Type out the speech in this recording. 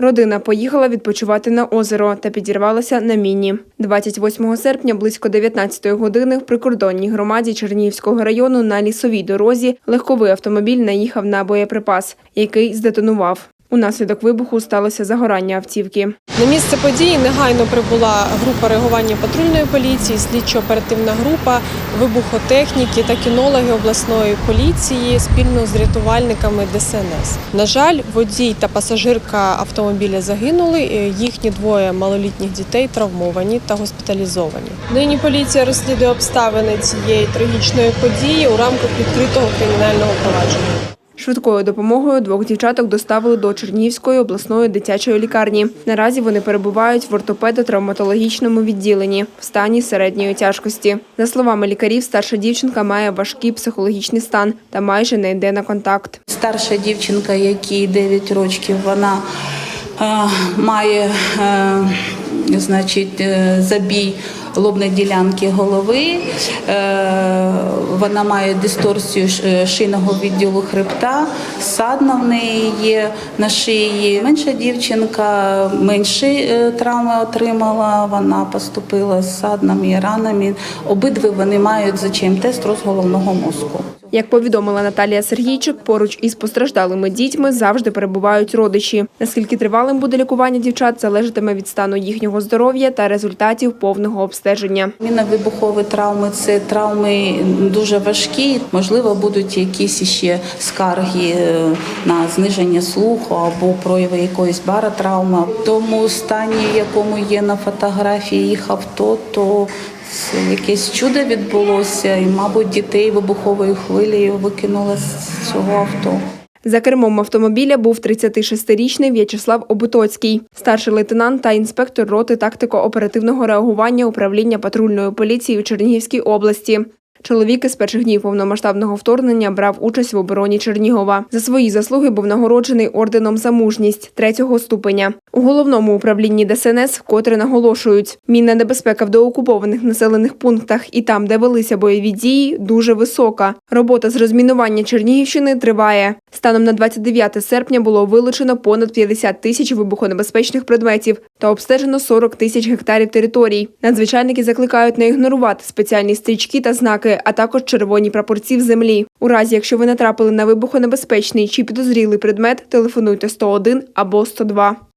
Родина поїхала відпочивати на озеро та підірвалася на міні. 28 серпня близько 19 години в прикордонній громаді Чернігівського району на лісовій дорозі легковий автомобіль наїхав на боєприпас, який здетонував. Унаслідок вибуху сталося загорання автівки. На місце події негайно прибула група реагування патрульної поліції, слідчо-оперативна група, вибухотехніки та кінологи обласної поліції спільно з рятувальниками ДСНС. На жаль, водій та пасажирка автомобіля загинули. Їхні двоє малолітніх дітей травмовані та госпіталізовані. Нині поліція розслідує обставини цієї трагічної події у рамках відкритого кримінального провадження. Швидкою допомогою двох дівчаток доставили до Чернігівської обласної дитячої лікарні. Наразі вони перебувають в ортопедо-травматологічному відділенні в стані середньої тяжкості. За словами лікарів, старша дівчинка має важкий психологічний стан та майже не йде на контакт. Старша дівчинка, якій 9 років, вона е, має е, значить, е, забій лобної ділянки голови, вона має дисторсію е, шийного відділу хребта, садна в неї є на шиї. Менша дівчинка менші е, травми отримала, вона поступила з саднами і ранами. Обидві вони мають ЗЧМТ струс головного мозку. Як повідомила Наталія Сергійчик, поруч із постраждалими дітьми завжди перебувають родичі. Наскільки тривалим буде лікування дівчат, залежатиме від стану їхнього здоров'я та результатів повного обстеження. Мінно-вибухові травми це травми дуже важкі. Можливо, будуть якісь ще скарги е, на зниження слуху або прояви якоїсь баротравми. В тому стані, якому є на фотографії їх авто, то це якесь чудо відбулося, і, мабуть, дітей вибуховою хвилею викинули з цього авто. За кермом автомобіля був 36-річний В'ячеслав Обутоцький, старший лейтенант та інспектор роти тактико-оперативного реагування управління патрульної поліції у Чернігівській області. Чоловік із перших днів повномасштабного вторгнення брав участь в обороні Чернігова. За свої заслуги був нагороджений орденом за мужність третього ступеня. У головному управлінні ДСНС вкотре наголошують: мінна небезпека в доокупованих населених пунктах і там, де велися бойові дії, дуже висока. Робота з розмінування Чернігівщини триває. Станом на 29 серпня було вилучено понад 50 тисяч вибухонебезпечних предметів та обстежено 40 тисяч гектарів територій. Надзвичайники закликають не ігнорувати спеціальні стрічки та знаки, а також червоні прапорці в землі. У разі, якщо ви натрапили на вибухонебезпечний чи підозрілий предмет, телефонуйте 101 або 102.